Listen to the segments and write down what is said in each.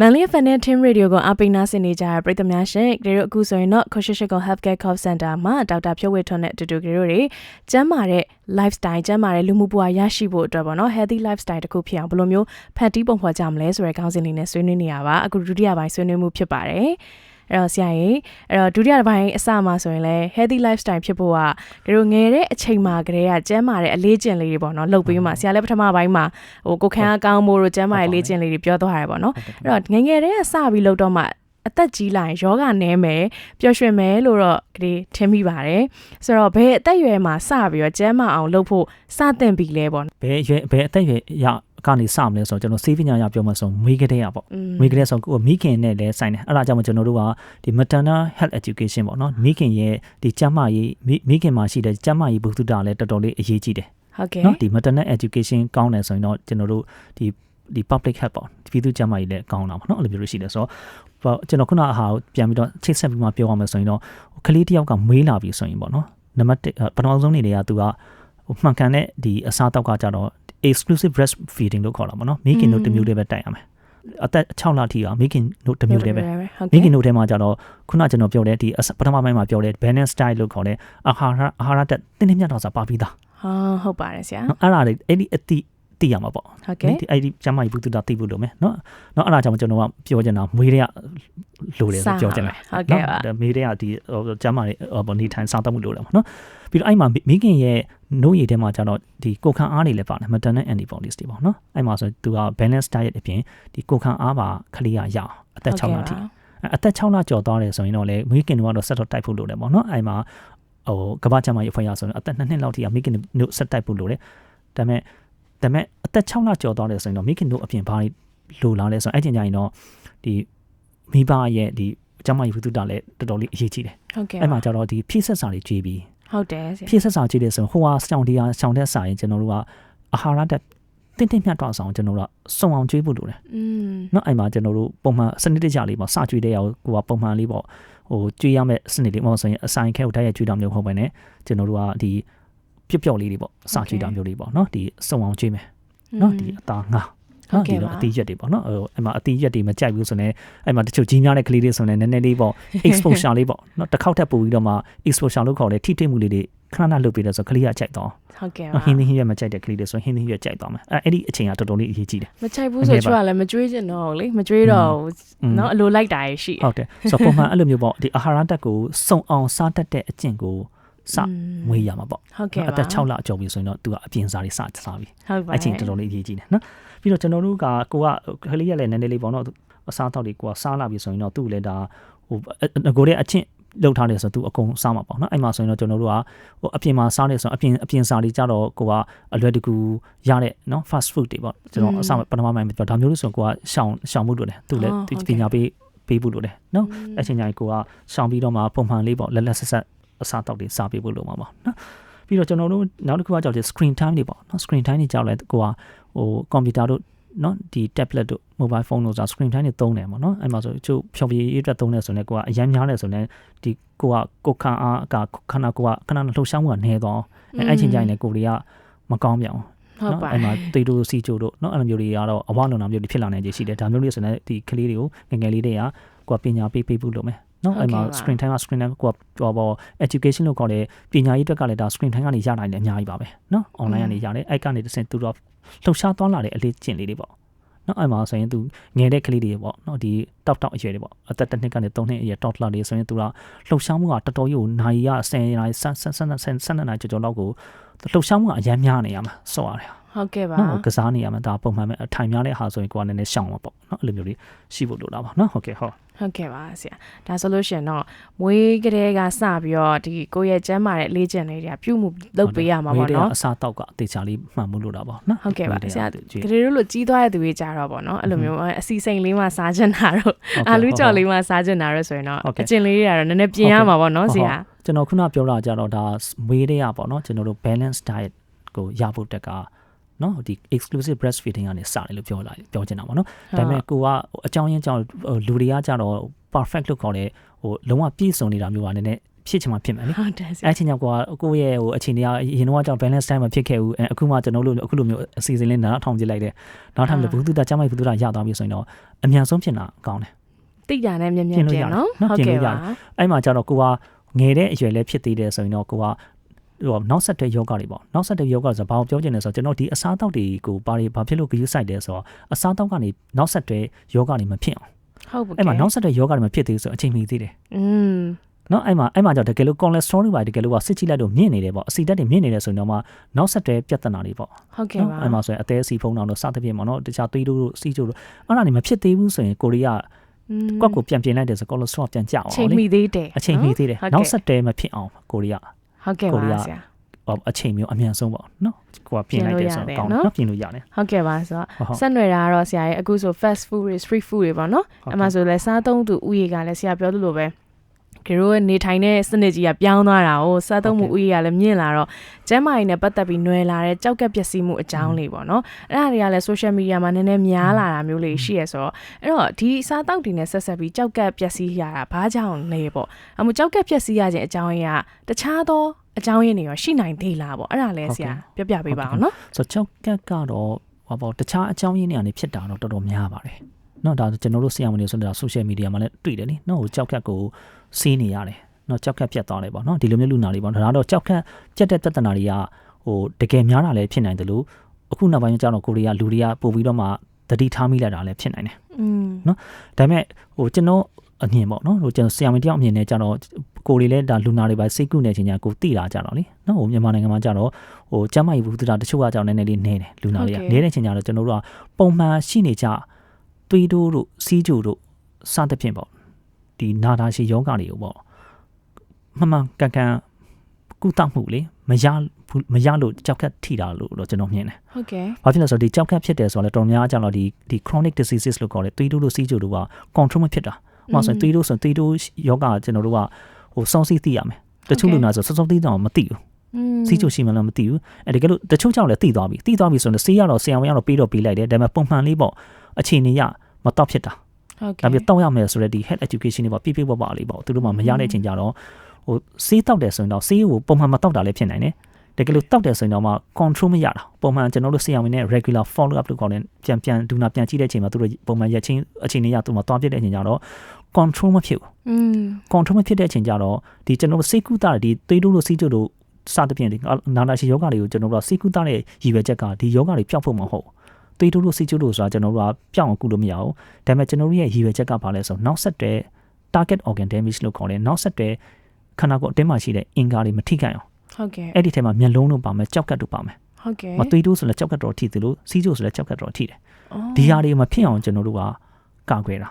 Manly Fan Team Radio ကိုအပိနာစင်နေကြတဲ့ပရိသတ်များရှင်ကြတို့အခုဆိုရင်တော့ Coshishiko Healthcare Call Center မှာဒေါက်တာဖြိုးဝေထွန်းနဲ့အတူတူကြတို့တွေကျန်းမာတဲ့ lifestyle ကျန်းမာတဲ့လူမှုဘဝရရှိဖို့အတွက်ပေါ့နော် healthy lifestyle တစ်ခုဖြစ်အောင်ဘယ်လိုမျိုးဖန်တီးပုံဖော်ကြမလဲဆိုတဲ့ခေါင်းစဉ်လေးနဲ့ဆွေးနွေးနေရပါအခုဒုတိယပိုင်းဆွေးနွေးမှုဖြစ်ပါတယ် အဲ့တော့ဆရာကြီးအဲ့တော့ဒုတိယပိုင်းအစမှာဆိုရင်လည်း healthy lifestyle ဖြစ်ဖို့ကတို့ငယ်တဲ့အချိန်မှာကတည်းကကျန်းမာတဲ့အလေးကျင့်လေးတွေပေါ့နော်လုပ်ပြီးမှဆရာလည်းပထမပိုင်းမှာဟိုကိုခန်းအကောင်းမို့လို့ကျန်းမာတဲ့လေးကျင့်လေးတွေပြောသွားရတယ်ပေါ့နော်အဲ့တော့ငယ်ငယ်တည်းကစပြီးလုပ်တော့မှအသက်ကြီးလာရင်ယောဂနဲမယ်ပျော်ရွှင်မယ်လို့တော့ကလေးထင်မိပါတယ်ဆိုတော့ဘယ်အသက်အရွယ်မှာစပြီးတော့ကျန်းမာအောင်လုပ်ဖို့စတင်ပြီလဲပေါ့ဘယ်ရွယ်ဘယ်အသက်ရွယ်ရ ကနေစမလဲဆိုတော့ကျွန်တော်စေးပညာရပြောမှဆိုမိကတဲ့ရပေါ့อืมမိကတဲ့ဆိုကိုမိခင်နဲ့လည်းဆိုင်တယ်အဲ့ဒါကြောင့်မို့ကျွန်တော်တို့ကဒီ maternal health education ပေါ့နော်မိခင်ရဲ့ဒီကျန်းမာရေးမိမိခင်မှာရှိတဲ့ကျန်းမာရေးဘုသူတာလည်းတော်တော်လေးအရေးကြီးတယ်ဟုတ်ကဲ့နော်ဒီ maternal education ကောင်းတယ်ဆိုရင်တော့ကျွန်တော်တို့ဒီဒီ public health ပေါ့ပြည်သူ့ကျန်းမာရေးလည်းကောင်းတာပေါ့နော်အဲ့လိုမျိုးလို့ရှိတယ်ဆိုတော့ဟိုကျွန်တော်ခုနအဟာကိုပြန်ပြီးတော့ချိတ်ဆက်ပြီးမှပြောရမယ်ဆိုရင်တော့ကလေးတစ်ယောက်ကမေးလာပြီဆိုရင်ပေါ့နော်နံပါတ်1ပထမဆုံးနေတွေကသူကဟိုမှန်ကန်တဲ့ဒီအစားတောက်ကကြတော့ exclusive breast feeding လို့ခေါ်တာပေါ့နော်မိခင်တို့တစ်မျိုးလေးပဲတိုက်ရမယ်အသက်6လထိကမိခင်တို့တစ်မျိုးလေးပဲဟုတ်မိကဲ့ခင်တို့ထဲမှာကြတော့ခုနကျွန်တော်ပြောတဲ့ဒီအစပထမပိုင်းမှာပြောတဲ့ balance diet လို့ခေါ်တဲ့အာဟာရအာဟာရတက်တင်းတင်းမြတ်တော့စာပါပြီးသားဟာဟုတ်ပါတယ်ဆရာနော်အဲ့ဒါတွေအဲ့ဒီအတိ သိရမှာပေါ့ဟုတ်ကဲ့ဒီအဲ့ဒီကျမ်းမာရေးဘုသူတာသိဖို့လိုမယ်နော်နော်အဲ့ဒါကြောင့်ကျွန်တော်ကပြောချင်တာမွေးတွေကလိုတယ်ဆိုပြောချင်တာဟုတ်ကဲ့ပါနော်မေးတွေကဒီဟိုကျမ်းမာရေးဟိုနေထိုင်စားသုံးမှုလိုတယ်ပေါ့နော်ပြီးတော့အဲ့မှာမိခင်ရဲ့နှုတ်ရည်ထဲမှာကျတော့ဒီကိုခံအားတွေလည်းပါတယ် maternal antibodies တွေပေါ့နော်အဲ့မှာဆိုသူက balance diet အပြင်ဒီကိုခံအားပါခလေးရရအောင်အသက်6လထိအသက်6လကျော်သွားတယ်ဆိုရင်တော့လေမိခင်တို့ကတော့ဆက်တော့တိုက်ဖို့လိုတယ်ပေါ့နော်အဲ့မှာဟိုကမ္ဘာ့ကျန်းမာရေးအဖွဲ့ရဆိုရင်အသက်2နှစ်လောက်ထိကမိခင်တို့ဆက်တိုက်ဖို့လိုတယ်ဒါပေမဲ့ ဒါပေမဲ့အသက်6လကျော်သွားတယ်ဆိုရင်တော့မိခင်တို့အပြင်ဘာလိုလားလဲဆိုတော့အဲ့ချိန်ကျရင်တော့ဒီမိဘရဲ့ဒီကျန်းမာရေးဝိသုဒလည်းတော်တော်လေးအရေးကြီးတယ် ဟုတ်ကဲ့ အဲ့မှာကျတော့ဒီဖြည့်ဆက်စာတွေကြွေးပြီး ဟုတ်တယ်ဆရာ ဖြည့်ဆက်စာကြွေးတယ်ဆိုရင်ဟိုဟာစောင်းတရားစောင်းတဲ့စာရင်ကျွန်တော်တို့ကအာဟာရတက်တင်းတင်းမြတ်တော့ဆောင်ကျွန်တော်တို့ကစုံအောင်ကြွေးဖို့လိုတယ် อืม เนาะအဲ့မှာကျွန်တော်တို့ပုံမှန်စနစ်တကျလေးပေါ့စကြွေးတဲ့ရောကိုကပုံမှန်လေးပေါ့ဟိုကြွေးရမယ့်စနစ်လေးမဟုတ်ဆိုရင်အဆိုင်ခဲကိုတိုက်ရိုက်ကြွေးတာမျိုးမဟုတ်ဘဲねကျွန်တော်တို့ကဒီ ပြပြော့လေးတွေပေါ့စာကြည့်တာမျိုးလေးပေါ့နော်ဒီစုံအောင်ကြည့်မယ်နော်ဒီအသားငါဟုတ်ကဲ့ပါအတီးရက်တွေပေါ့နော်အဲ့မှာအတီးရက်တွေမကြိုက်ဘူးဆိုရင်အဲ့မှာတချို့ကြီးများတဲ့ကလေးတွေဆိုရင်နည်းနည်းလေးပေါ့ exposure လေးပေါ့နော်တစ်ခေါက်ထပ်ပို့ပြီးတော့မှ exposure လို့ခေါ်တယ်ထိထိမှုလေးတွေခဏခဏလုပ်ပေးတယ်ဆိုကလေးကကြိုက်တော့ဟုတ်ကဲ့ပါဟင်းဟင်းရက်မကြိုက်တဲ့ကလေးတွေဆိုဟင်းဟင်းရက်ကြိုက်တော့မယ်အဲ့အဲ့ဒီအချိန်ကတော်တော်လေးအရေးကြီးတယ်မကြိုက်ဘူးဆိုချွတ်လည်းမကြွေးကျင်တော့လေမကြွေးတော့နော်အလိုလိုက်တာရှိဟုတ်တယ်ဆိုတော့ပုံမှန်အဲ့လိုမျိုးပေါ့ဒီအာဟာရဓာတ်ကိုစုံအောင်စားတတ်တဲ့အကျင့်ကို စမွေးရမှာပေါ့ဟုတ်ကဲ့ပါအသက်6လအကျော်ပြီဆိုရင်တော့သူကအပြင်စားတွေစစားပြီဟုတ်ပါအဲ့ချိန်တော်တော်လေးအရေးကြီးတယ်နော်ပြီးတော့ကျွန်တော်တို့ကကိုကခလေးရလည်းနည်းနည်းလေးပေါ့နော်အစားတောက်တွေကိုကစားလာပြီဆိုရင်တော့သူ့လည်းဒါဟိုငကိုတဲ့အချင်းလောက်ထားတယ်ဆိုတော့သူအကုန်စားမှာပေါ့နော်အဲ့မှာဆိုရင်တော့ကျွန်တော်တို့ကဟိုအပြင်မှာစားတယ်ဆိုတော့အပြင်အပြင်စားတွေကြတော့ကိုကအလွယ်တကူရတဲ့နော် fast food တွေပေါ့ကျွန်တော်အစပထမပိုင်းပြောဒါမျိုးလို့ဆိုရင်ကိုကရှောင်ရှောင်မှုလို့တယ်သူလည်းပညာပေးပေးဖို့လို့တယ်နော်အချိန်တိုင်းကိုကရှောင်ပြီးတော့မှပုံမှန်လေးပေါ့လက်လက်ဆက်ဆက် အစားတောက်တွေစားပေးဖို့လိုမှာပေါ့နော်ပြီးတော့ကျွန်တော်တို့နောက်တစ်ခုကကြောက်တယ် screen time တွေပေါ့နော် screen time တွေကြောက်လဲကိုကဟိုကွန်ပျူတာတို့နော်ဒီ tablet တို့ mobile phone တို့ဆို screen time တွေသုံးတယ်ပေါ့နော်အဲ့မှာဆိုချို့ဖြောပြရေးအတွက်သုံးတယ်ဆိုရင်ကိုကအရန်များတယ်ဆိုရင်ဒီကိုကကိုခံအားကခဏကိုကခဏလှုပ်ရှားမှုကနေတော့အဲ့အဲ့ချိန်ကျရင်လည်းကိုတွေကမကောင်းပြောင်ဟုတ်ပါအဲ့မှာတေတိုစီချိုတို့နော်အဲ့လိုမျိုးတွေကတော့အဝလွန်တာမျိုးတွေဖြစ်လာနိုင်ခြေရှိတယ်ဒါမျိုးလေးဆိုရင်ဒီကလေးတွေကိုငယ်ငယ်လေးတွေကကိုကပညာပေးပေးဖို့လုပ်မယ် နော်အဲ့မှာ screen time က screen time ကိုကဟောပေါ့ education လို့ခေါ်တဲ့ပညာရေးအတွက်ကလည်းဒါ screen time ကနေရနိုင်တယ်အများကြီးပါပဲနော် online ကနေရတယ်အဲ့ကနေတစ်ဆင့်သူတော့လှုပ်ရှားသွားလာတဲ့အလေးကျင့်လေးတွေပေါ့နော်အဲ့မှာဆိုရင်သူငယ်တဲ့ကလေးတွေပေါ့နော်ဒီတောက်တောက်အရွယ်တွေပေါ့အသက်တစ်နှစ်ကနေ3နှစ်အရွယ် toddler တွေဆိုရင်သူကလှုပ်ရှားမှုကတော်တော်ကြီးကိုနိုင်ရ10နိုင်ဆန်းဆန်းဆန်းဆန်းဆန်းနိုင်ကြော်ကြော်လောက်ကို လှုပ်ရှားမှုကအများများနေရမှာစောရတယ်ဟုတ်ကဲ့ပါနော်ကစားနေရမှာဒါပုံမှန်ပဲအထိုင်များတဲ့ဟာဆိုရင်ကိုကနည်းနည်းရှောင်မှာပေါ့နော်အဲ့လိုမျိုးလေးရှိဖို့လိုတာပါနော်ဟုတ်ကဲ့ဟုတ်ဟုတ်ကဲ့ပါဆရာဒါဆိုလို့ရှိရင်တော့မွေးကလေးကစပြီးတော့ဒီကိုယ့်ရဲ့ကျန်းမာတဲ့လေ့ကျင့်လေးတွေကပြုမှုလုပ်ပေးရမှာပေါ့နော်အစားတောက်ကအသေးချာလေးမှန်မှုလို့တာပေါ့နော်ဟုတ်ကဲ့ပါဝေးဆရာတွေကကလေးတို့လိုကြီးသွားတဲ့သူတွေကြတော့ပေါ့နော်အဲ့လိုမျိုးအစီစိန်လေးမှစားချင်တာတော့အာလူကြော်လေးမှစားချင်တာတော့ဆိုရင်တော့အကျင်လေးတွေကတော့နည်းနည်းပြင်ရမှာပေါ့နော်ဆရာ ကျွန်တော်ခုနပြောတာကြတော့ဒါမွေးတဲ့ရပေါ့နော်ကျွန်တော်တို့ balance diet ကိုရဖို့တက်ကနော်ဒီ exclusive breastfeeding ကနေစတယ်လို့ပြောလာပြောချင်တာပေါ့နော်ဒါပေမဲ့ကိုကအကြောင်းရင်းကြောင့်လူတွေကကြတော့ perfect လို့ခေါ်တဲ့ဟိုလုံးဝပြည့်စုံနေတာမျိုးကနည်းနည်းဖြစ်ချင်မှဖြစ်မယ်လေဟုတ်တယ်ဆရာအဲ့ချင်းကြောင့်ကိုကကိုယ့်ရဲ့ဟိုအခြေအနေကအရင်တော့ကြောင့် balance time မဖြစ်ခဲ့ဘူးအဲအခုမှကျွန်တော်တို့အခုလိုမျိုးအစီအစဉ်လေးနားထောင်ကြည့်လိုက်တယ်နောက်ထပ်လည်းဘူးတူတာကျမကြီးဘူးတူတာရသွားပြီဆိုရင်တော့အမြန်ဆုံးဖြစ်တာကောင်းတယ်တိရနဲ့မြင်မြင်ပြင်နော်နော်ဟုတ်ပြင်ကဲ့လို့ရပါတယ်အဲ့မှာကျတော့ကိုက ငယ်တဲ့အရွယ်လည်းဖြစ်သေးတယ်ဆိုရင်တော့ကိုကဟိုနောက်ဆက်တွဲယောဂတွေပေါ့နောက်ဆက်တွဲယောဂဆိုတော့ဘာကိုပြောချင်လဲဆိုတော့ကျွန်တော်ဒီအစားအသောက်တွေကိုဘာတွေဘာဖြစ်လို့ဂရုစိုက်လဲဆိုတော့အစားအသောက်ကနေနောက်ဆက်တွဲယောဂတွေမဖြစ်အောင်ဟုတ်ပါဘူးအဲ့မှာနောက်ဆက်တွဲယောဂတွေမဖြစ်သေးဆိုအချိန်မီသေးတယ်อืมနော်အဲ့မှာအဲ့မှာကြောင့်တကယ်လို့ cholesterol တွေပါတကယ်လို့ကစစ်ကြည့်လိုက်လို့မြင့်နေတယ်ပေါ့အဆီဓာတ်တွေမြင့်နေတယ်ဆိုရင်တော့မှနောက်ဆက်တွဲပြဿနာတွေပေါ့ဟုတ်ကဲ့ပါအဲ့မှာဆိုရင်အသေးအစီဖုံးတောင်တော့စသဖြင့်ပေါ့နော်တခြားသွေးတို့စီးကျိုးတို့အဲ့ဒါတွေမဖြစ်သေးဘူးဆိုရင်ကိုရီးယား ကွက်ကိုပြန်ပြင်လိုက်တယ်ဆို cholesterol ပြန်ကျအောင်ချိန်လေမိသေးတယ်အချိန်မီသေးတယ်ဟုတ်ကဲ့နောက်ဆက်တွဲမဖြစ်အောင်ကိုရီးယားဟုတ်ကဲ့ကိုပါရီးယားဆရာဟိုအချိန်မျိုးအမြန်ဆုံးပေါ့နော်ကိုကပြင်လိုက်တယ်ဆိုတော့ကောင်းတယ်နော်ပြင်လို့ရတယ်ဟုတ်ကဲ့ပါဆိုတော့ဟုတ်ဟုတ်ဆက်နွယ်တာကတော့ဆရာရဲ့အခုဆို fast food တွေ street food တွေပေါ့နော်ဟုတ်ကဲ့အမှဆိုလဲစားသုံးသူဥယေကလည်းဆရာပြောသလိုပဲ ကရိုရဲ့နေထိုင်တဲ့စနစ်ကြီးကပြောင်းသွားတာ哦စားသုံးမှုဥယေကလည်းမြင့်လာတော့ကျန်းမာရေးနဲ့ပတ်သက်ပြီးຫນွယ်လာတဲ့ကြောက်ကက်ပျက်စီးမှုအကြောင်းလေးပေါ့နော်အဲ့ဒါတွေကလည်း social media မှာနည်းနည်းများလာတာမျိုးလေးရှိရဆိုတော့အဲ့တော့ဒီစားတောက်တွေနဲ့ဆက်ဆက်ပြီးကြောက်ကက်ပျက်စီးရတာဘာကြောင့်လဲပေါ့အမှုကြောက်ကက်ပျက်စီးရခြင်းအကြောင်းရင်းကတခြားသောအကြောင်းရင်းတွေရောရှိနိုင်သေးလားပေါ့အဲ့ဒါလည်းဆရာပြောပြပေးပါအောင်နော် ဆိုတော့ကြောက်ကက်ကတော့ဟောပေါ့တခြားအကြောင်းရင်းတွေကနေဖြစ်တာတော့တော်တော်များပါတယ်နော်ဒါကျွန်တော်တို့ဆရာဝန်တွေဆိုတာ social media မှာလည်းတွေ့တယ်လေနော်ဟိုကြောက်ကက်ကို စီးနေရတယ်နော်ကြောက်ကက်ပြတ်သွားတယ်ပေါ့နော်ဒီလိုမျိုးလူနာတွေပေါ့ဒါတော့ကြောက်ကက်ပြတ်တဲ့ပြဿနာတွေကဟိုတကယ်များတာလည်းဖြစ်နိုင်တယ်လို့အခုနောက်ပိုင်းကျတော့ကိုရီးယားလူတွေကပို့ပြီးတော့မှတတိထားမိလိုက်တာလည်းဖြစ်နိုင်တယ်อืมဒါပေမဲ့ဟိုကျွန်တော်အမြင်ပေါ့နော်ဟိုကျွန်တော်ဆရာမတယောက်အမြင်နဲ့ကြတော့ကိုယ်တွေလည်းဒါလူနာတွေပါစိတ်ကူးနေချင်းညာကိုတိလာကြတော့လေနော်ဟိုမြန်မာနိုင်ငံမှာကြတော့ဟိုကျမ်းမာရေးဘူးတူတာတချို့ကကြောင့်နည်းနည်းလေးနေတယ်လူနာတွေကနေတဲ့ချင်းညာတော့ကျွန်တော်တို့ကပုံမှန်ရှိနေကြသွေးတိုးတို့စီးကြိုတို့စသဖြင့်ပေါ့ ဒီနာတာရှိယောဂတွေကိုပေါ့မှန်မှန်ကန်ကန်ကုသမှုလေမရဘူးမရလို့ကြောက်ကက်ထိတာလို့တော့ကျွန်တော်မြင်တယ်ဟုတ်ကဲ့။ဘာဖြစ်လဲဆိုတော့ဒီကြောက်ကက်ဖြစ်တယ်ဆိုတော့လေတော်များကြတော့ဒီဒီ chronic diseases လို့ခေါ်တယ်သွေးတိုးလို့စီးကြိုတို့က control မဖြစ်တာ။ဥပမာဆိုရင်သွေးတိုးဆိုရင်သွေးတိုးယောဂကျွန်တော်တို့ကဟိုစောင့်စီးသိရမယ်။တချို့လူနာဆိုစောစောသိတော့မသိဘူးอืม။စီးကြိုရှိမှလည်းမသိဘူး။အဲတကယ်လို့တချို့ကြောင့်လည်းသိသွားပြီ။သိသွားပြီဆိုရင်ဆေးရတော့ဆရာဝန်ရတော့ပေးတော့ပေးလိုက်တယ်။ဒါပေမဲ့ပုံမှန်လေးပေါ့အခြေအနေရမတော့ဖြစ်တာ ဟုတ်။ဒါကဲ့ပြီးတောက်ရမယ်ဆိုတော့ဒီ health education တွေပေါ့ပြပြပပလေးပေါ့သူတို့မှမရတဲ့အချိန်ကြတော့ဟိုဆေးတောက်တယ်ဆိုရင်တော့ဆေးကိုပုံမှန်မတောက်တာလည်းဖြစ်နိုင်တယ်။တကယ်လို့တောက်တယ်ဆိုရင်တော့မှ control မရတာပုံမှန်ကျွန်တော်တို့ဆရာဝန်နဲ့ regular follow up လို့ခေါ်တယ်ပြန်ပြန်ဒူနာပြန်ကြည့်တဲ့အချိန်မှာသူတို့ပုံမှန်ရက်ချင်းအချိန်လေးရသူမှသွားပြတဲ့အချိန်ကြတော့ control မဖြစ်ဘူးอืม control မဖြစ်တဲ့အချိန်ကြတော့ဒီကျွန်တော်တို့စိတ်ကူးတာဒီသွေးတိုးလို့စီးကြိုတို့စသဖြင့်ဒီနာနာရှိယောဂတွေကိုကျွန်တော်တို့ကစိတ်ကူးတာတဲ့ရည်ရွယ်ချက်ကဒီယောဂတွေပျောက်ဖို့မဟုတ် သွေးတိုးလို့စီးကြိုတို့ဆိုတာကျွန်တော်တို့ကပျောက်အောင်ကုလို့မရဘူးဒါပေမဲ့ကျွန်တော်တို့ရဲ့ရည်ရွယ်ချက်ကဘာလဲဆိုတော့နောက်ဆက်တဲ့ target organ damage လို့ခေါ်တယ်နောက်ဆက်တဲ့ခန္ဓာကိုယ်အတင်းမှာရှိတဲ့အင်္ဂါတွေမထိခိုက်အောင်ဟုတ်ကဲ့အဲ့ဒီထဲမှာမျက်လုံးတို့ပါမယ်ကြောက်ကတ်တို့ပါမယ်ဟုတ်ကဲ့မသွေးတိုးဆိုလည်းကြောက်ကတ်တော်ထိတယ်လို့စီးကြိုဆိုလည်းကြောက်ကတ်တော်ထိတယ်အော်ဒီဟာတွေမဖြစ်အောင်ကျွန်တော်တို့ကကာကွယ်တာ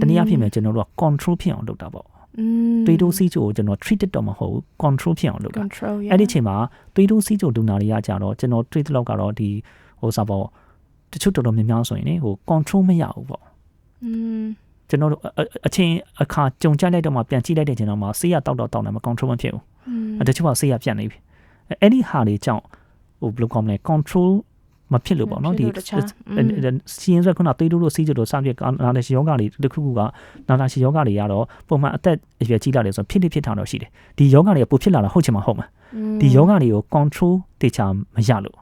တနည်းအားဖြင့်ပဲကျွန်တော်တို့က control ဖြစ်အောင်လုပ်တာပေါ့อืมသွေးတိုးစီးကြိုကိုကျွန်တော် treated တော့မဟုတ်ဘူး control ဖြစ်အောင်လုပ်တာ control အဲ့ဒီအချိန်မှာသွေးတိုးစီးကြိုဒူနာတွေကကြတော့ကျွန်တော်တွေ့တဲ့လောက်ကတော့ဒီဟိုစားပေါ့ တချို့တော်တော်များများဆိုရင်လေဟို control မရဘူးပေါ့อืมကျွန်တော်တို့အချင်းအခါကြုံကြလိုက်တော့မှပြန်ကြည့်လိုက်တဲ့ချိန်တော့မှဆေးရတောက်တော့တောက်နေမှာ control မဖြစ်ဘူးအဲတချို့ကဆေးရပြတ်နေပြီအဲ့ဒီဟာတွေကြောင့်ဟိုဘယ်လိုခေါ်မလဲ control မဖြစ်လို့ပေါ့နော်ဒီစီရင်ဆိုခုနသေးတို့တို့စီးကြတို့စပြက်နာလည်းယောဂတွေတစ်ခုခုကနာလာရှိယောဂတွေကတော့ပုံမှန်အသက်အရွယ်ကြီးလာတယ်ဆိုဖြစ်နေဖြစ်တာတော့ရှိတယ်ဒီယောဂတွေကပိုဖြစ်လာတာဟုတ်ချင်မှဟုတ်မှာဒီယောဂတွေကို control တေချာမရလို့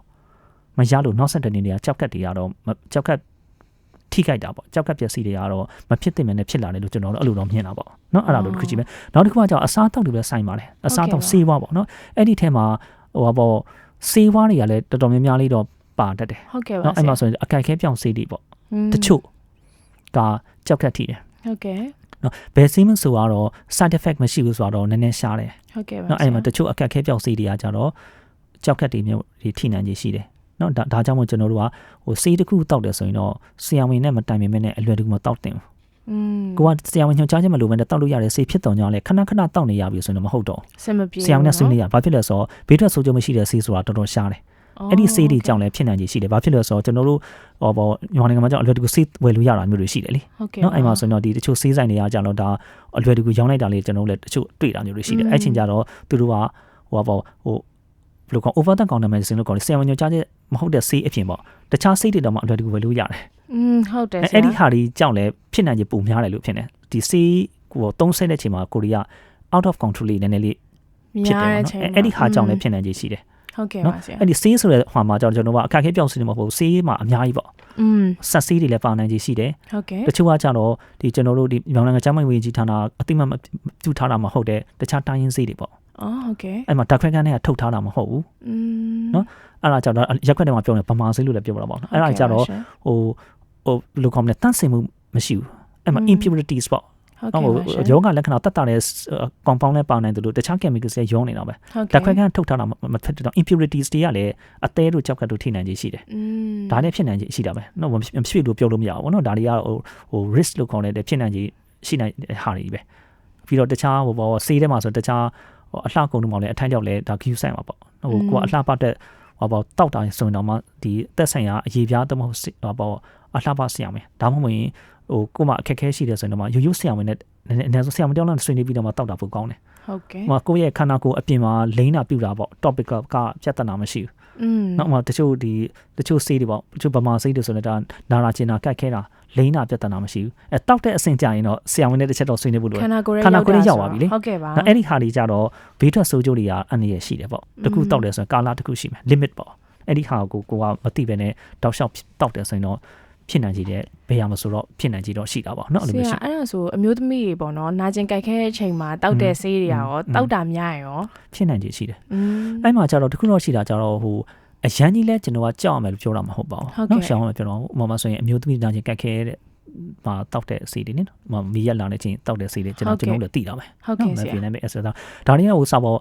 မရလို့နောက်ဆက်တဲ့နေတွေကကြောက်ကတ်တွေကတော့မကြောက်ကတ်ထိခိုက်တာပေါ့ကြောက်ကတ်ပျက်စီးတွေကတော့မဖြစ်သင့်မနဲ့ဖြစ်လာတယ်လို့ကျွန်တော်တို့အဲ့လိုတော့မြင်တာပေါ့နော်အဲ့ဒါလို့တစ်ခုကြည့်မယ်နောက်တစ်ခုကကြောင့်အစားအသောက်တွေပဲဆိုင်ပါတယ်အစားအသောက်ဆေးဝါးပေါ့နော်အဲ့ဒီထဲမှာဟိုပါပေါ့ဆေးဝါးတွေကလည်းတော်တော်များများလေးတော့ပါတတ်တယ်ဟုတ်ကဲ့ပါနော်အဲ့မှာဆိုရင်အကြိုက်ခဲပြောင်းဆေးတွေပေါ့တချို့ကကြောက်ကတ်ထိတယ်ဟုတ်ကဲ့နော်ဘယ်ဆေးမဆိုတော့ side effect မရှိဘူးဆိုတော့နည်းနည်းရှားတယ်ဟုတ်ကဲ့ပါနော်အဲ့မှာတချို့အကက်ခဲပြောက်ဆေးတွေကကြတော့ကြောက်ကတ်တွေမျိုးဒီထိနိုင်ခြင်းရှိတယ် နော်ဒါဒါကြောင့်မို့ကျွန်တော်တို့ကဟိုဆေးတစ်ခုတောက်တယ်ဆိုရင်တော့ဆရာဝန်နဲ့မတိုင်ပင်မဲ့နဲ့အလွယ်တကူမတောက်တင်ဘူးอืมကိုကဆရာဝန်ညွှန်ကြားချက်မလိုဘဲနဲ့တောက်လို့ရတဲ့ဆေးဖြစ်တော့ကြောင့်လေခဏခဏတောက်နေရပြီဆိုရင်တော့မဟုတ်တော့စင်မပြေဆရာဝန်နဲ့ဆွေးနွေးရဘာဖြစ်လဲဆိုတော့ဘေးထွက်ဆိုးကျိုးမရှိတဲ့ဆေးဆိုတာတော်တော်ရှားတယ်အဲ့ဒီဆေးတွေကြောင့်လည်းဖြစ်နိုင်ခြင်းရှိတယ်ဘာဖြစ်လဲဆိုတော့ကျွန်တော်တို့ဟောပေါ့မြန်မာနိုင်ငံမှာကြောင့်အလွယ်တကူဆေးဝယ်လို့ရတာမျိုးတွေရှိတယ်လေဟုတ်ကဲ့နော်အဲ့မှာဆိုရင်တော့ဒီတချို့ဆေးဆိုင်တွေကကြတော့ဒါအလွယ်တကူရောင်းလိုက်တာလေးကျွန်တော်တို့လည်းတချို့တွေ့တာမျိုးတွေရှိတယ်အဲ့ချင်းကြတော့သူတို့ကဟိုပါပေါ့ဟို ဘယ်လိုကော over the counter medicine လို့ခေါ်တယ်ဆရာဝန်ညွှန်ကြားချက်မဟုတ်တဲ့ဆေးအပြင်ပေါ့တခြားဆေးတွေတော့မှအလွယ်တကူဝယ်လို့ရတယ် อืมဟုတ်တယ် အဲ့ ဆရာ အဲ့ဒီဟာတွေကြောင့်လည်းဖြစ်နိုင်ခြင်းပုံများတယ်လို့ဖြစ်နေဒီဆေးကိုသုံးဆဲတဲ့ချိန်မှာကိုရီးယား out of control လေးနည်းနည်းလေး မြ ဖြစ် င် တယ် ရတဲ့ ပေါ့ ချိန် နော်အဲ့အဲ့ဒီဟာကြောင့်လည်းဖြစ်နိုင်ခြေရှိတယ် ဟုတ်ကဲ့ နော် ပါဆရာ အဲ့ဒီဆေးဆိုတဲ့ဟာမှာကျွန်တော်တို့ကအခက်အခဲပြောင်းစနေမှာမဟုတ်ဘူးဆေးမှာအများကြီးပေါ့ อืม ဆက်ဆေးတွေလည်းပါနိုင်ခြေရှိတယ် ဟုတ်ကဲ့ တချို့ကကြတော့ဒီကျွန်တော်တို့ဒီမြန်မာနိုင်ငံကျန်းမာရေးဝန်ကြီးဌာနအတိမတ်မပြုထားတာမဟုတ်တဲ့တခြားတိုင်းရင်းဆေးတွေပေါ့ အော်ဟုတ်ကဲ့ အဲ့မှာဓာတ်ခွဲခန်းထဲကထုတ်ထားတာမဟုတ်ဘူး อืม နော် အဲ့ဒါကြတော့ရက်ခွက်ထဲမှာပြောနေဗမာဆေးလို့လည်းပြောတာပေါ့နော်အဲ့ဒါကြတော့ဟိုဟိုဘယ်လိုကောင်းလဲတန့်စင်မှုမရှိဘူးအဲ့မှာ impurities ပေါ့ ဟုတ် နော် ကဲ့ ဟို ပါရှင် ယောဂလက္ခဏာတက်တာတဲ့ compound နဲ့ပါနိုင်တယ်လို့တခြား chemicals တွေရောနေတာပဲ ဟုတ် ဓာတ်ခွဲ ကဲ့ ခန်းထုတ်ထားတာမဖြစ်တော့ impurities တွေကလည်းအသေးတို့ကြောက်ကတို့ထိနိုင်ခြေရှိတယ် อืม ဒါနဲ့ဖြစ်နိုင်ခြေရှိတာပဲနော်မဖြစ်လို့ပြောလို့မရဘူးပေါ့နော်ဒါတွေကဟိုဟို risk လို့ခေါ်တဲ့ဖြစ်နိုင်ခြေရှိနိုင်တဲ့ဟာတွေပဲပြီးတော့တခြားဟိုဘောဆေးထဲမှာဆိုတခြား ဟိုအလှကုန်တွေမှာလည်းအထိုင်းကြောက်လဲဒါ queue ဆိုင်မှာပေါ့ဟိုကိုကအလှပတ်တဲ့ဟိုဘောတောက်တာဆိုရင်တော့မှဒီသက်ဆိုင်ရာအရေးပြားတမဟုတ်ဟိုဘောအလှပတ်ဆရာမယ်ဒါမှမဟုတ်ရင်ဟိုကိုမအခက်ခဲရှိတယ်ဆိုရင်တော့မှရိုးရိုးဆရာမယ်နဲ့နည်းနည်းအနည်းဆုံးဆရာမတယောက်လောက်ဆွေးနွေးပြီးတော့မှတောက်တာပိုကောင်းတယ် ဟုတ်ကဲ့ဟိုကိုယ့်ရဲ့ခန္ဓာကိုယ်အပြင်မှာလိမ့်တာပြူတာပေါ့ topic ကပြဿနာမရှိဘူးอืมနောက်မှတချို့ဒီတချို့ဆေးတွေပေါ့တချို့ဗမာဆေးတွေဆိုလည်းဒါနာရာကျင်တာကတ်ခဲတာလိမ့်တာပြဿနာမရှိဘူးအဲတောက်တဲ့အဆင့်ကြရင်တော့ဆရာဝန်နဲ့တစ်ချက်တော့ဆွေးနွေးဖို့လိုခတယ်န္ဓာကိုယ်ခန္ဓာကိုယ်ရဲ့ရောက်ပါပြီလေဟုတ်ကဲ့ပါနောက်အဲ့ဒီဟာတွေကြတော့ဘေးထွက်ဆိုးကျိုးတွေကအန္တရာယ်ရှိတယ်ပေါ့တခုတောက်တယ်ဆိုရင်ကာလတခုရှိမယ် limit ပေါ့အဲ့ဒီဟာကိုကိုကမသိပဲနဲ့တောက်လျှောက်တောက်တယ်ဆိုရင်တော့ ဖြစ်နိုင်ကြတဲ့ဘယ်ရမဆိုတော့ဖြစ်နိုင်ကြတော့ရှိတာပေါ့နော်အဲ့လိုမျိုးရှိအဲ့ဒါဆိုအမျိုးသမီးတွေပေါ့နော်နာကျင်ကြိုက်ခဲတဲ့အချိန်မှာတောက်တဲ့ဆေးတွေရောတောက်တာများရောဖြစ်နိုင်ကြရှိတယ်အဲ့မှာကျတော့တခုတော့ရှိတာကျတော့ဟိုအရန်ကြီးလဲကျွန်တော်ကကြောက်ရမယ်လို့ပြောတာမဟုတ်ပါဘူးနော်ရှောင်းရမယ်ပြောတော့ဥပမာဆိုရင်အမျိုးသမီးနာကျင်ကြိုက်ခဲတဲ့မှာတောက်တဲ့ဆေးတွေနော်မီးရလာတဲ့ချင်းတောက်တဲ့ဆေးတွေကျွန်တော်ကျွန်တော်လည်းသိတာပဲဟုတ်ကဲ့ဆရာဒါနဲ့ပဲအဲ့ဒါဒါတွေကဟိုစပေါ်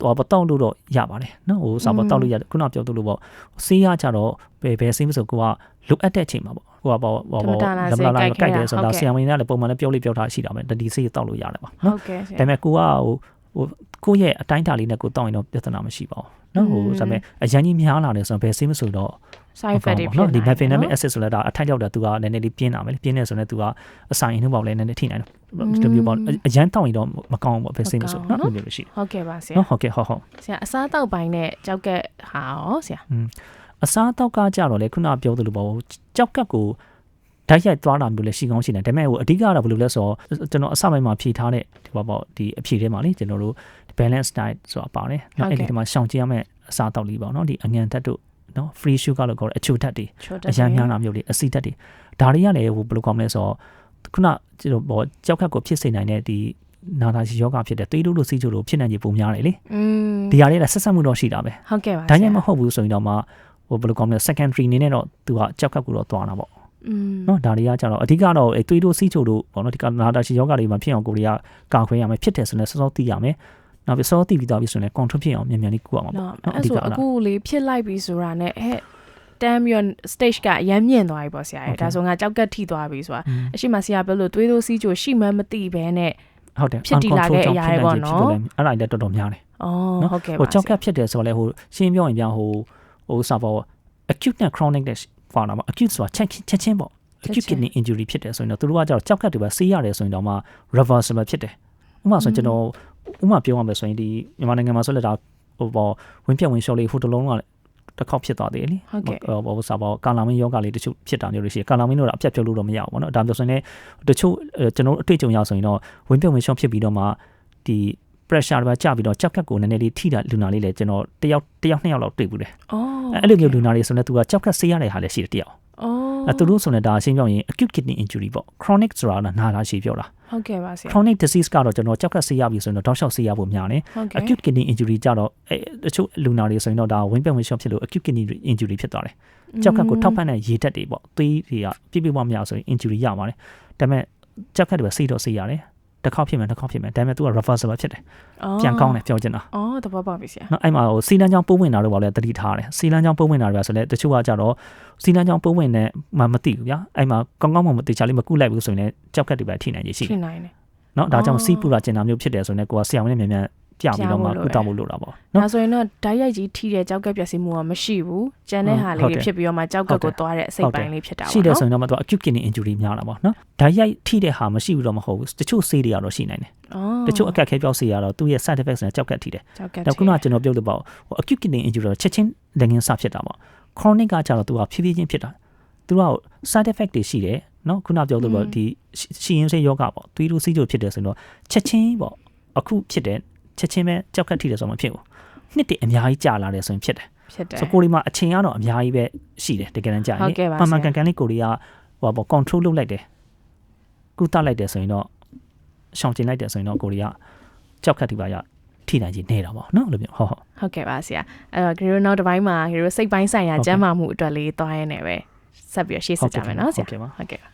ဟိုပေါ့တောက်လို့တော့ရပါတယ်နော်ဟိုစာပေါ်တောက်လို့ရခုနပြောသလိုပေါ့ဆေးရကြတော့ဘယ်ဘယ်ဆေးမဆိုကိုကလိုအပ်တဲ့အချိန်မှာပေါ့ကိုကပေါ့ဟိုပေါ့လမလာလာကြိုက်တယ်ဆိုတာဆီယမ်မင်းကလည်းပုံမှန်လည်းပြောလို့ပြောထားရှိတာပဲတတိဆေးတောက်လို့ရတယ်ပါနော်ဟုတ်ကဲ့ဆရာဒါပေမဲ့ကိုကဟိုဟိုကိုယ့်ရဲ့အတိုင်းတာလေးနဲ့ကိုတောက်ရင်တော့ပြဿနာမရှိပါဘူးနော်ဟိုဒါပေမဲ့အရင်ကြီးများလာတယ်ဆိုတော့ဘယ်ဆေးမဆိုတော့ side effect တွေဖြစ်နော်ဒီနိုင်တယ် methamphetamine acid ဆိုလည်းဒါအထိုက်ရောက်တာသူကနည်းနည်းလေးပြင်းတာပဲလေပြင်းနေဆိုတော့သူကအဆိုင်အနှုတ်ပေါက်လည်းနည်းနည်းထိနိုင်တယ်ဒီလိုမျိုးပေါ့အရန်တောက်ရင်တော့မကောင်းဘူးပေါ့ဘယ်ဆေးမဆိုနော်ဒီလိုမျိုးရှိတယ်ဟုတ်ကဲ့ပါဆရာနော်ဟုတ်ကဲ့ဟုတ်ဟုတ်ဆရာအစားတောက်ပိုင်းနဲ့ကြောက်ကက်ဟာရောဆရာအစားတောက်ကကြတော့လေခုနပြောသလိုပေါ့ကြောက်ကတ်ကိုဓာတ်ရိုက်သွားတာမျိုးလည်းရှိကောင်းရှိတယ်ဒါပေမဲ့ဟိုအဓိကတော့ဘယ်လိုလဲဆိုတော့ကျွန်တော်အစပိုင်းမှာဖြေထားတဲ့ဒီပေါ့ပေါ့ဒီအဖြေထဲမှာလေကျွန်တော်တို့ balance diet ဆိုတာပါတယ်နော်အဲ့ဒီထဲမှာရှောင်ကျဉ်ရမယ့်အစားတောက်လေးပေါ့နော်ဒီအငံတက်တို့ နော် free sugar လို့ခေါ်တဲ့အချိုဓာတ်တွေ ချိုတက် အရန်များတာမျိုးတွေအဆီဓာတ်တွေဒါတွေကလည်းဟိုဘယ်လိုကောင်းမလဲဆိုတော့ခုနကျွန်တော်ပေါ့ကြောက်ကတ်ကိုဖြစ်စေနိုင်တဲ့ဒီနာတာရှိယောဂဖြစ်တဲ့သွေးတိုးလို့စီးချိုလို့ဖြစ်နိုင်ခြေပုံများတယ်လေ อืม ဒီဟာလေးလည်းဆက်ဆက်မှုတော့ရှိတာပဲ ဟုတ်ကဲ့ပါ ဒါညမဟုတ်ဘူးဆိုရင်တော့မှဟိုဘယ်လိုကောင်းမလဲ secondary အနေနဲ့တော့သူကကြောက်ကပ်ကိုတော့သွားတာပေါ့ อืม နော်ဒါတွေကကြတော့အဓိကတော့အဲသွေးတိုးစီးချိုတို့ပေါ့နော်ဒီကနာတာရှိယောဂတွေမှာဖြစ်အောင်ကိုရီးယားကာခွဲရမယ်ဖြစ်တယ်ဆိုရင်စောစောသိရမယ် နောက်ပြီးစောတိပြီးသွားပြီဆိုရင် control ဖြစ်အောင်မြန်မြန်လေးကူအောင်ပါနော်အဲ့ဆိုအခုလေးဖြစ်လိုက်ပြီဆိုတာနဲ့ဟဲ့တမ်းပြီး stage ကရမ်းမြင့်သွားပြီပေါ့ဆရာရဲ့ဒါဆိုငါကြောက်ကက်ထိသွားပြီဆိုတာအရှိမဆရာပြောလို့သွေးသွစီးချိုရှိမှမသိဘဲနဲ့ဟုတ်တယ်ဖြစ်တည်လာတဲ့အရာတွေပေါ့နော်အဲ့ဒါလည်းတော်တော်များတယ်အော်ဟုတ်ကဲ့ပါဟိုကြောက်ကက်ဖြစ်တယ်ဆိုတော့လေဟိုရှင်းပြောရင်ပြန်ဟိုဟိုစာပေါ် acute နဲ့ chronic နဲ့ပါလာမှာ acute ဆိုတာချက်ချက်ချင်းပေါ့ acute kidney injury ဖြစ်တယ်ဆိုရင်တော့သူတို့ကကြောက်ကက်တွေပဲဆေးရတယ်ဆိုရင်တော့မှ reversible ဖြစ်တယ်ဥပမာဆိုကျွန်တော် ဥမာပြောရမယ်ဆိုရင်ဒီမြန်မာနိုင်ငံမှာဆိုလက်တာဟိုပေါ်ဝင်းပြက်ဝင်းလျှော်လေးဟိုတလုံးကတစ်ခေါက်ဖြစ်သွားသေးတယ်လေဟုတ်ကဲ့ဟိုဘောဆာဘောကာလာမင်းယောဂါလေးတချို့ဖြစ်တာမျိုးလို့ရှိရင်ကာလာမင်းတို့ကအပြတ်ပြုတ်လို့တော့မရဘူးပေါ့နော်ဒါမျိုးဆိုရင်လည်းတချို့ကျွန်တော်အတွေ့အကြုံရဆိုရင်တော့ဝင်းပြက်ဝင်းလျှော်ဖြစ်ပြီးတော့မှဒီ pressure တွေပါကျပြီးတော့ကြောက်ကက်ကိုနည်းနည်းလေးထိတာလူနာလေးလည်းကျွန်တော်တယောက်တယောက်နှစ်ယောက်လောက်တွေ့ဘူးလေ။အော်အဲ့လိုမျိုးလူနာလေးဆိုတော့ तू ကကြောက်ကက်ဆေးရတဲ့ဟာလည်းရှိတယ်တယောက်။ အဲသူတို့ဆိုရင်ဒါအရှင်းပြောရင် acute kidney injury ပေါ့ chronic ဆိုတာကနာတာရှိပြောတာဟုတ်ကဲ့ပါဆရာ chronic disease ကတော့ကျွန်တော်ကြောက်ကပ်ဆေးရပြီဆိုရင်တော့တောက်လျှောက်ဆေးရဖို့များတယ်ဟုတ်ကဲ့ acute kidney injury ကြတော့အဲတချို့လူနာတွေဆိုရင်တော့ဒါဝင်းပက်ဝင်ရှော့ဖြစ်လို့ acute kidney injury ဖြစ်သွားတယ်ကြောက်ကပ်ကိုထောက်ပံ့တဲ့ရေတက်တွေပေါ့သွေးတွေကပြည့်ပြည့်ဝမရဆိုရင် injury ရပါတယ်ဒါပေမဲ့ကြောက်ကပ်တွေပဲဆေးတော့ဆေးရတယ် တစ်ခေါက်ဖြစ်မယ်တစ်ခေါက်ဖြစ်မယ်ဒါပေမဲ့ तू က reversible ဖြစ်တယ်ပြန်ကောင်းတယ်ပြောချင်တာအော်သဘောပေါက်ပြီဆရာနော်အဲ့မှာဟိုစီလန်းချောင်းပိုးဝင်တာတော့ဗောလဲတတိထားတယ်စီလန်းချောင်းပိုးဝင်တာတွေကဆိုလဲတချို့ကကြတော့စီလန်းချောင်းပိုးဝင်တဲ့မှမသိဘူးဗျာအဲ့မှာကောင်းကောင်းမှမသိချာလေးမကုလိုက်ဘူးဆိုရင်လည်းကြောက်ကက်တွေပဲထိနိုင်ရရှိထိနိုင်တယ်နော်ဒါကြောင့်စီးပူတာကျင်တာမျိုးဖြစ်တယ်ဆိုရင်လည်းကိုကဆရာမနဲ့မြန်မြန် ပြပြီးတော့မှပြဖို့လိုတယ်ကုသမှုလုပ်တာပေါ့နော်ဒါဆိုရင်တော့ဓာတ်ရိုက်ကြီးထိတဲ့ကြောက်ကက်ပြက်စီမှုကမရှိဘူးကျန်တဲ့ဟာလေးဟုတ်တယ်တွေဖြစ်ပြီးတော့မှကြောက်ကက်ကိုသွားတဲ့အစိတ်ပိုင်းလေးဖြစ်တာရှိပေါ့တယ်နော်ဆိုရင်တော့မှသူက acute kidney injury များတာပေါ့နော်ဒါရိုက်ထိတဲ့ဟာမရှိဘူးတော့မဟုတ်ဘူးတချို့ဆေးတွေကတော့ရှိနိုင်တယ်อ๋อတချို့အခက်အခဲပြောက်ဆေးရတော့သူ့ရဲ့ side effects နဲ့ကြောက်ကတ်ထိတယ်ကြောက်ကက်ဒါခုနကကျွန်တော်ပြောလို့ပေါ့ဟို acute kidney injury တော့ချက်ချင်းလက်ငင်းစဖြစ်တာပေါ့ chronic ကကြတော့သူကဖြည်းဖြည်းချင်းဖြစ်တာသူက side effect တွေရှိတယ်နော်ခုနပြောလို့ပေါ့ဒီရှီရင်စေးယောဂပေါ့သွေးလိုစီးကြိုဖြစ်တယ်ဆိုတော့ချက်ချင်းပေါ့အခုဖြစ်တဲ့ ချက်ချင်းပဲကြောက်ကတ်ထိတယ်ဆိုမှမဖြစ်ဘူးနှစ်တည်းအများကြီးကြာလာတယ်ဆိုရင်ဖြစ်တယ်ဖြစ်တယ်ဆိုကိုရီမှာအချိန်ကတော့အများကြီးပဲရှိတယ်တကယ်တမ်းကြာရင်ဟုတ်ကဲ့ပါမှန်မှန်ဆရာကန်ကန်လေးကိုရီးယားဟိုပေါ့ control လုပ်လိုက်တယ်ကုသလိုက်တယ်ဆိုရင်တော့ရှောင်ကျင်လိုက်တယ်ဆိုရင်တော့ကိုရီးယားကြောက်ကတ်ထိပါရထိနိုင်ကြီးနေတာပေါ့နော်အဲ့လိုမျိုးဟုတ်ဟုတ်ဟုတ်ကဲ့ပါဆရာအဲ့တော့ဂရီရိုနောက်တစ်ပိုင်းမှာဂရီရိုစိတ်ပိုင်းဆိုင်ရာဟုတ်ကဲ့ကျန်းမာမှုအတွက်လေးသွားရနေပဲဆက်ပြီးတော့ရှေ့ဆက်ကြမယ်နော်ဆရာဟုတ်ကဲ့ပါဟုတ်ကဲ့ပါ